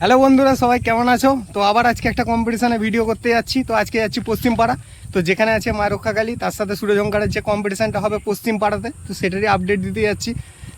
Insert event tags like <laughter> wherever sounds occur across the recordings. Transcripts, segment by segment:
Hello বন্ধুরা, সবাই কেমন আছো? তো আবার আজকে একটা কম্পিটিশানে ভিডিও করতে যাচ্ছি। তো আজকে যাচ্ছি পশ্চিমপাড়া। তো যেখানে আছে মা রক্ষাকালী, তার সাথে সূর্যজঙ্কারের যে কম্পিটিশানটা হবে পশ্চিমপাড়াতে, তো সেটারই আপডেট দিতে যাচ্ছি।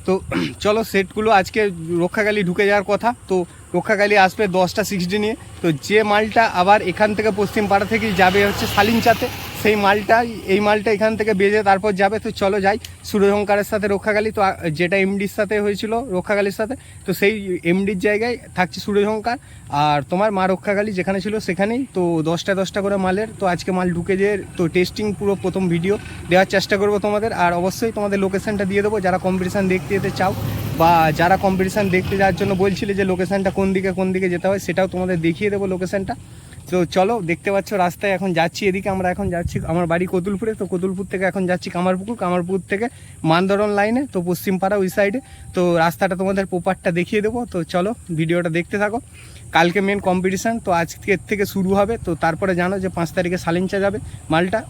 তো <clears throat> চলো সেটগুলো আজকে রক্ষাকালী ঢুকে যাওয়ার কথা। তো রক্ষাকালী আসবে দশটা সিক্সটি নিয়ে। তো যে মালটা আবার এখান থেকে পশ্চিমপাড়া থেকেই যাবে হচ্ছে সালিনচাতে সেই মালটা এই মালটা এখান থেকে বেজে তারপর যাবে। তো চলো যাই সূর্যহংকারের সাথে রক্ষাকালী, তো যেটা এমডির সাথে হয়েছিল রক্ষাকালীর সাথে, তো সেই এমডির জায়গায় থাকছে সূর্যহংকার আর তোমার মা রক্ষাকালী যেখানে ছিল সেখানেই। তো দশটা দশটা করে মালের, তো আজকে মাল ঢুকে যে তো টেস্টিং পুরো প্রথম ভিডিও দেওয়ার চেষ্টা করব তোমাদের। আর অবশ্যই তোমাদের লোকেশনটা দিয়ে দেবো, যারা কম্পিটিশান দেখতে যেতে চাও বা যারা কম্পিটিশান দেখতে যাওয়ার জন্য বলছিলে যে লোকেশানটা কোন দিকে কোন দিকে যেতে হয়, সেটাও তোমাদের দেখিয়ে দেবো লোকেশনটা তো চলো, দেখতে পাচ্ছ রাস্তায় এখন যাচ্ছি এদিকে, আমরা এখন যাচ্ছি, আমার বাড়ি কতুলপুরে, তো কতুলপুর থেকে এখন যাচ্ছি কামারপুকুর কামারপুকুর থেকে মানদরন লাইনে তো পশ্চিমপাড়া ওই সাইডে তো রাস্তাটা তোমাদের প্রপারটা দেখিয়ে দেবো, তো চলো ভিডিওটা দেখতে থাকো। কালকে মেন কম্পিটিশান তো আজকের থেকে শুরু হবে, তো তারপরে জানো যে পাঁচ তারিখে সালিঞ্চা যাবে মালটা।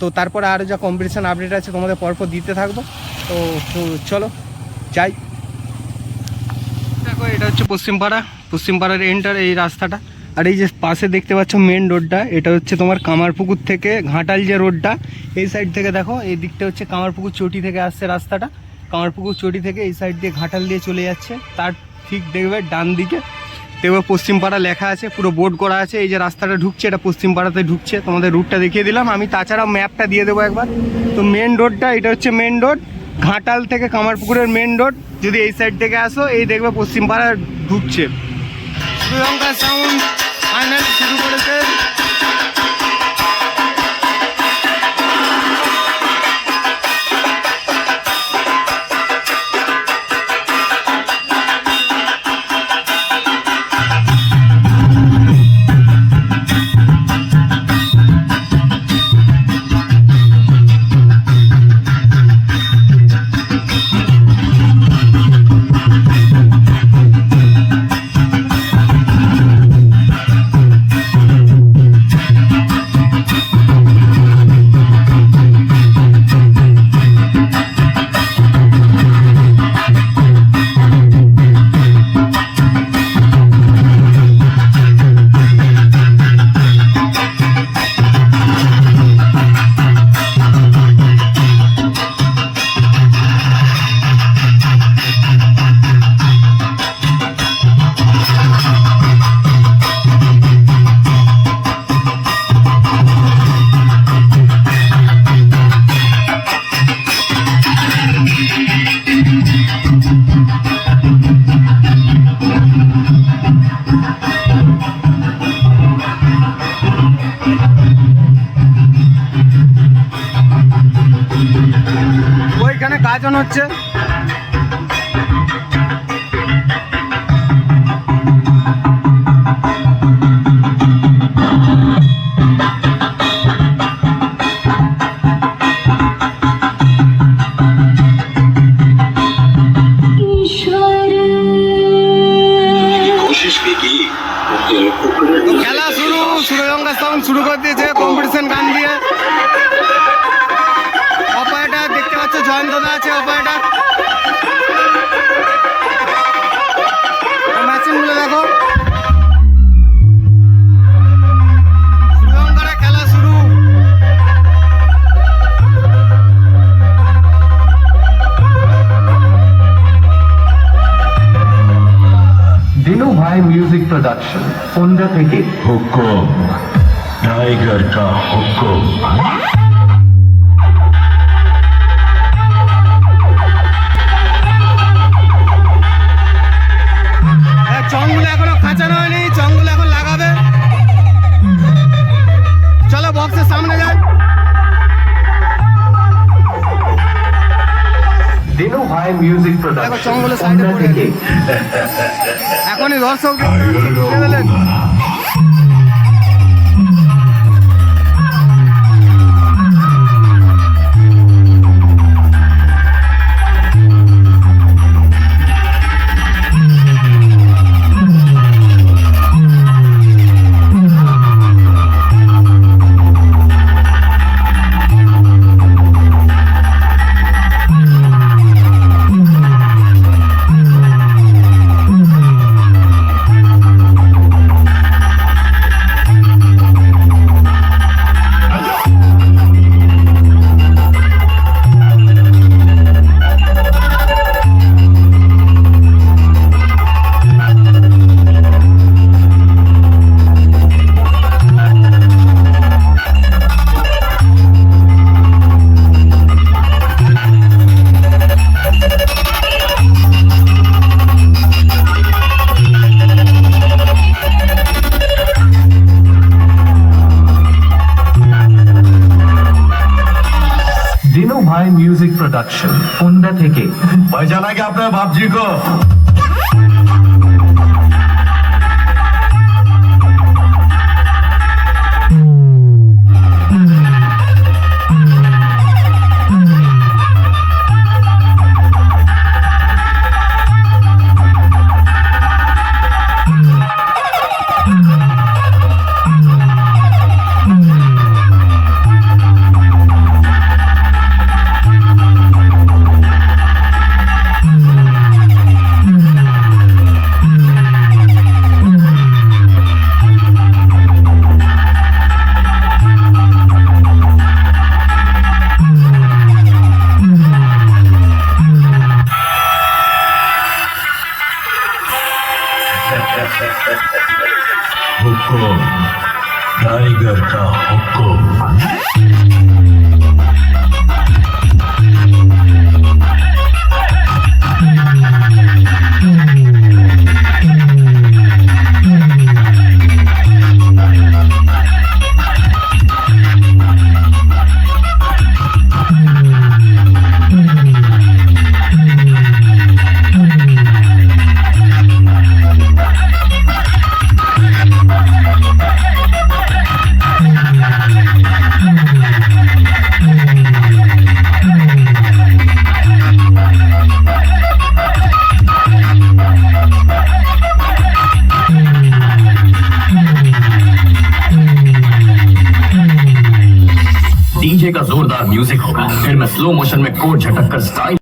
তো তারপরে আরও যা কম্পিটিশান আপডেট আছে তোমাদের পরপর দিতে থাকব। তো চলো, যাই। হচ্ছে পশ্চিমপাড়া। পশ্চিমপাড়ার এন্টার এই রাস্তাটা। আর এই যে পাশে দেখতে পাচ্ছ মেন রোডটা, এটা হচ্ছে তোমার কামারপুকুর থেকে ঘাটাল যে রোডটা, এই সাইড থেকে দেখো, এই দিকটা হচ্ছে কামারপুকুর চটি থেকে আসছে রাস্তাটা। কামারপুকুর চটি থেকে এই সাইড দিয়ে ঘাটাল দিয়ে চলে যাচ্ছে। তার ঠিক দেখবে ডান দিকে। দেখবে পশ্চিমপাড়া লেখা আছে, পুরো বোর্ড করা আছে। এই যে রাস্তাটা ঢুকছে, এটা পশ্চিমপাড়াতে ঢুকছে। তোমাদের রুটটা দেখিয়ে দিলাম। আমি তাছাড়া ম্যাপটা দিয়ে দেবো একবার। তো মেন রোডটা এটা হচ্ছে মেন রোড ঘাটাল থেকে কামারপুকুরের মেন রোড যদি এই সাইড থেকে আসো, এই দেখবে পশ্চিমপাড়া ঢুকছে। শ্রীলঙ্কা সাউন্ড ফাইনাল শুরু করেছে। কীর্তন হচ্ছে। খেলা শুরু সুরজঙ্গা সং শুরু করে দিয়েছে কম্পিটিশন গান দিয়ে। যন্ত্রণা আছে অপারেটার। মেশিনগুলো দেখো। দিনু ভাই মিউজিক প্রোডাকশন সন্ধ্যা থেকে। হুকুম টাইগার কা হুকুম। দিনু ভাই মিউজিক প্রোডাকশন এখনই দর্শক মাই মিউজিক প্রোডাকশন ফোনটা থেকে ভাই জানা আপনার বাপজি কো हुक्म टाइगर का हुक्म Slow motion में कोट झटक कर स्टाइल